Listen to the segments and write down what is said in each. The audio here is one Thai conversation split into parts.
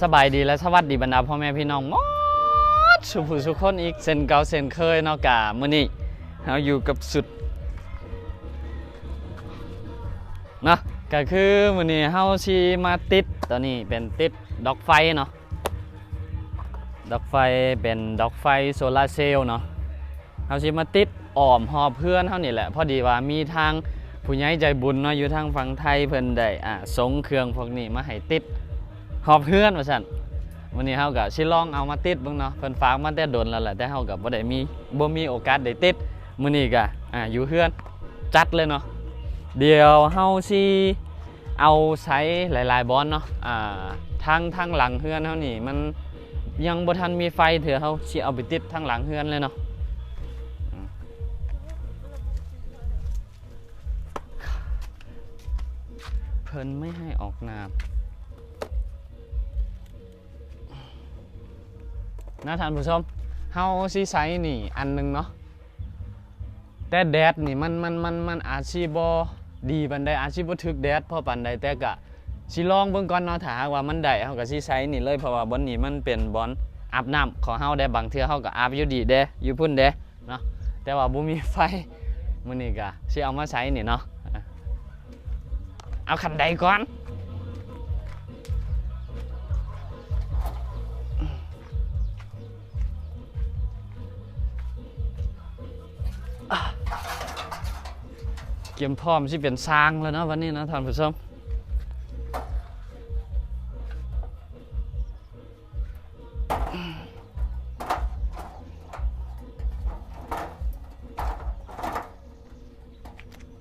สบายดีและสวัสดีบรรดาพ่อแม่พี่น้องหมดสุผู้สุคนอีกเส้นเก่าเส้นเคยเนาะกะมื้อนี้เราอยู่กับสุดนะก็คือมื้อนี้เฮาสิมาติดตอนนี้เป็นติดดอกไฟเนาะดอกไฟเป็นดอกไฟโซลาเซลล์เนาะเฮาสิมาติดอ้อมหอบเพื่อนเฮานี่แหละ พอดีว่ามีทางผู้ใหญ่ใจบุญเนาะอยู่ทางฝั่งไทยเพิ่นได้อ่าส่งเครื่องพวกนี้มาให้ติด หอบเพื่อนว่าซั่นวันนี้เฮาก็สิลองเอามาติดเบิ่งเนาะเพิ่นฝากมาแต่ดนแล้วแหละแต่เฮาก็บ่ได้มีบ่มีโอกาสได้ติดมื้อนี้ก็อ่าอยู่เพื่อนจัดเลยเนาะเดี๋ยวเฮาสิเอาใช้หลายๆบอนเนาะอ่าทางทางหลังเฮือนเฮานี่มันยังบ่ทันมีไฟเถือเฮาสิเอาไปติดทางหลังเฮือนเลยเนาะเพิ่นไม่ให้ออกนา นะท่านผู้ชมเฮาสิใช้นี่อันหนึงเนาะแต่แดดนี่มันมันมันมันอาจสิบ่ดีปานใดอาจสิบ่ถึกแดดพอปานใดแต่ก็สิลองเบิ่งก่อนเนาะถ้าหากว่ามันได้เฮาก็สิใช้นี่เลยเพราะว่าบอนนี้มันเป็นบอนอาบน้ำของเฮาได้บางเทื่อเฮาก็อาบอยู่ดีเด้อยู่พุ่นเด้เนาะแต่ว่าบ่มีไฟมื้อนี้ก็สิเอามาใช้นี่เนาะอะเอาคันใดก่อน เตรียมพร้อมที่เป็นสร้างแล้วนะวันนี้นะท่านผู้ชม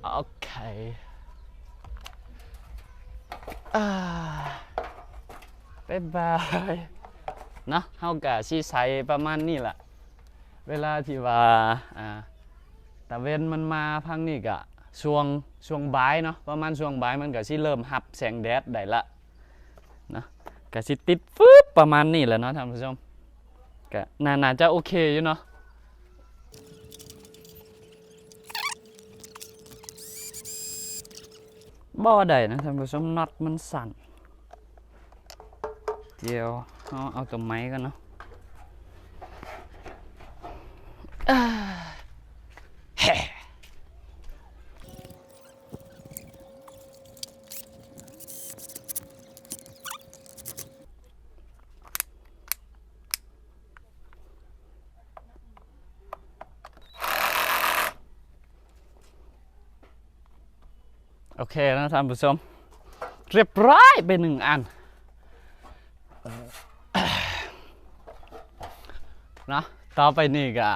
โอเคอ่าบ๊ายบายนะเฮากะสิใส่ประมาณนี้แหละ เวลาที่ว่าอ่าแต่เว้นมันมาพังนี่กะ ช่วงช่วงบ่ายเนาะประมาณช่วงบ่ายมันก็สิเริ่มหับแสงแดดได้ละนะก็สิติดฟึบประมาณนี้แหละเนาะท่านผู้ชมก็น่าน่าจะโอเคอยู่เนาะบ่ได้นะท่านผู้ชมน็อตมันสั่นเดี๋ยวเอาเอาตัวไม้กันเนาะ โอเคนะท่านผู้ชม เรียบร้อยไปหนึ่งอันเนาะต่อไปนี่ก็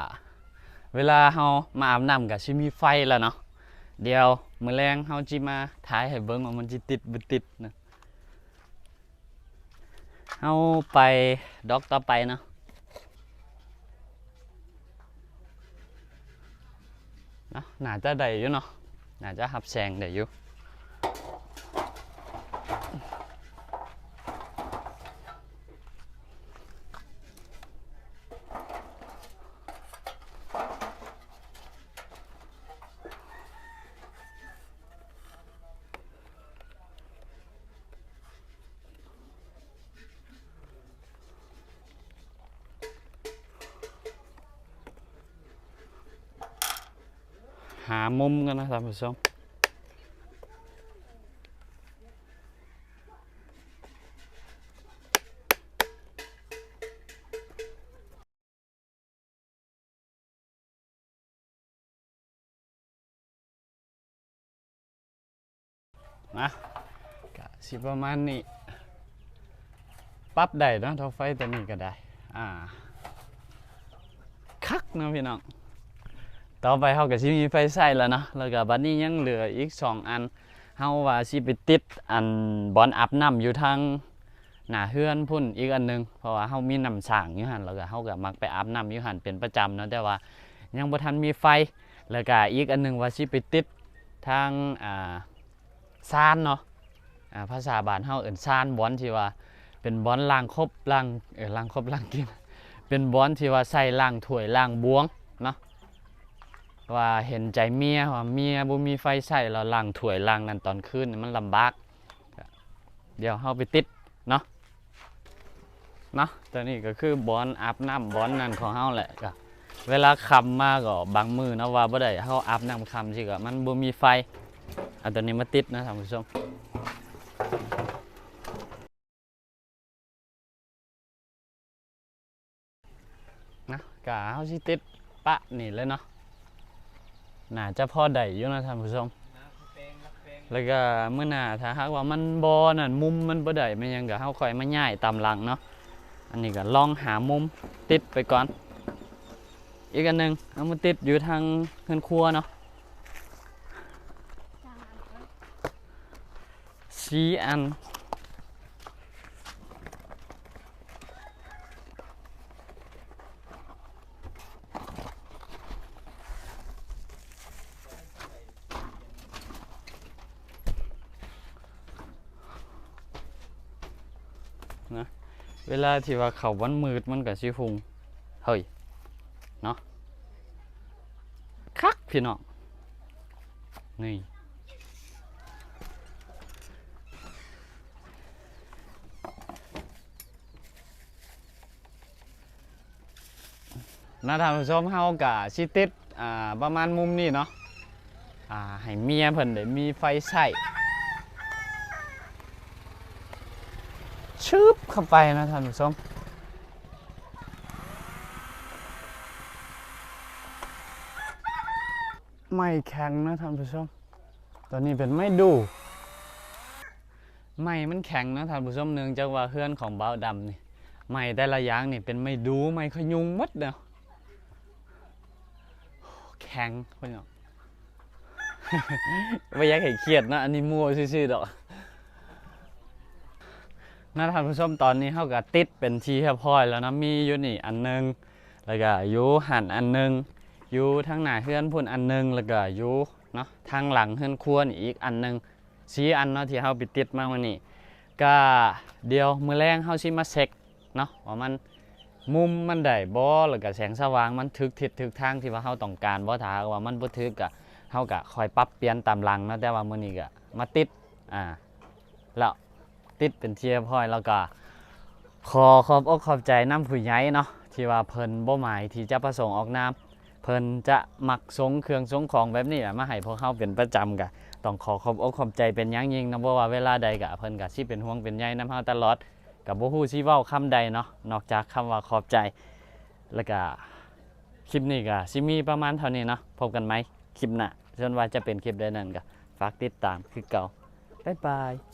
เวลาเฮามาอาบน้ำก็สิมีไฟแล้วเนาะเดี๋ยวมือแรงเฮาจิมาถ่ายให้เบิ่งว่ามันสิติดบ่ติดนะเฮาไปดอกต่อไปเนาะเนาะน่าจะได้อยู่เนาะน่าจะรับแสงได้อยู่ามุมกันนะท่านผู้ชมนะกะสิประมาณนี้ปรับได้เนาะเท่าไฟตัวนี้ก็ได้ อ่า คักนะพี่น้อง ต่อไปเฮาก็สิมีไฟใช้แล้วเนาะแล้วก็บัดนี้ยังเหลืออีก 2 อันเฮาว่าสิไปติดอันบอนอาบน้ำอยู่ทางหน้าเฮือนพุ่นอีกอันหนึงเพราะว่าเฮามีน้ำสร้างอยู่หั่นแล้วก็เฮาก็มักไปอาบน้ำอยู่หั่นเป็นประจำเนาะแต่ว่ายังบ่ทันมีไฟแล้วก็อีกอันหนึงว่าสิไปติดทางอ่าซานเนาะอ่าภาษาบ้านเฮาเอิ้นซานบอนที่ว่าเป็นบอนล้างครบล้างเออล้างครบล้างกิน เป็นบอนที่ว่าใส่ล้างถ้วยล้างบวง ว่าเห็นใจเมียว่าเมียบ่มีไฟใช้แล้วล้างถ้วยล้างนั่นตอนคืนนี่มันลำบาก เดี๋ยวเฮาไปติดเนาะเนาะตัวนี้ก็คือบอนอาบน้ำบอนนั่นของเฮาแหละก็เวลาคำมาก็บางมือเนาะว่าบ่ได้เฮาอาบน้ำคำสิก็มันบ่มีไฟเอาตัวนี้มาติดนะท่านผู้ชมนะก็เฮาสิติดปะนี่เลยเนาะ น่าจะพอได้อยู่นะท่านผู้ชม แล้วก็เมื่อหน้าถ้าหากว่ามันบอนั่นมุมมันบ่ได้มันหยังก็เฮาค่อยมาย้ายตามหลังเนาะ อันนี้ก็ลองหามุมติดไปก่อน อีกอันหนึงเอามาติดอยู่ทางเฮือนครัวเนาะสีอัน เวลาที่ว่าเขาวันมืดมันก็สิหุงเฮ้ยเนาะคักพี่น้องนี่นะท่านผู้ชมเฮากะสิติดอ่าประมาณมุมนี้เนาะอ่าให้เมียเพิ่นได้มีไฟใช้ชึบ เข้าไปนะท่านผู้ชมไม่แข็งนะท่านผู้ชมตัวนี้เป็นไม่ดูไม่มันแข็งนะท่านผู้ชมเนื่องจากว่าเฮือนของเบาดำนี่ไม่แต่ละอย่างนี่เป็นไม่ดูไม่ขยุงหมดเนาะแข็งพี่น้องไม่อยากให้เครียดนะอันนี้มั่วซื่อๆดอก นะท่านผู้ชมตอนนี้เขาก็ติดเป็นทีเรียบร้อยแล้วนะมีอยู่นี่อันหนึง แล้วก็อยู่หันอันหนึงอยู่ทางหน้าเฮือนพุ่นอันหนึง แล้วก็อยู่เนาะทางหลังเฮือนครัวนี่อีกอันหนึงสีอันเนาะที่เฮาไปติดมาวันนี้ก็เดียวมือแรงเฮาสิมาเช็คเนาะว่ามันมุมมันได้บ่แล้วก็แสงสว่างมันถึกทิศถึกทางที่ว่าเฮาต้องการบ่ถาหาว่ามันบ่ถึกก็เฮาก็คอยปรับเปลี่ยนตามหลังเนาะแต่ว่ามื้อนี้ก็มาติดอ่าแล้ว ติดเป็นเรียบร้อยแล้วก็ขอขอบอกขอบใจน้ำผู้ใหญ่เนาะที่ว่าเพิ่นบ่หมายที่จะประสงค์ออกนามเพิ่นจะหมักสงเครื่องสงของแบบนี้แหละมาให้พวกเขาเป็นประจำกะต้องขอขอบอกขอบใจเป็นอย่างยิ่งนะเพราะว่าเวลาใดกะเพิ่นกะสิเป็นห่วงเป็นใยน้ำเฮาตลอดกับบ่ฮู้สิเว้าคำใดเนาะนอกจากคำว่าขอบใจ แล้วก็คลิปนี้ก็สิมีประมาณเท่านี้เนาะพบกันไหมคลิปหน้าส่วนว่าจะเป็นคลิปใดนั้นก็ฝากติดตามคือเก่าบ๊ายบาย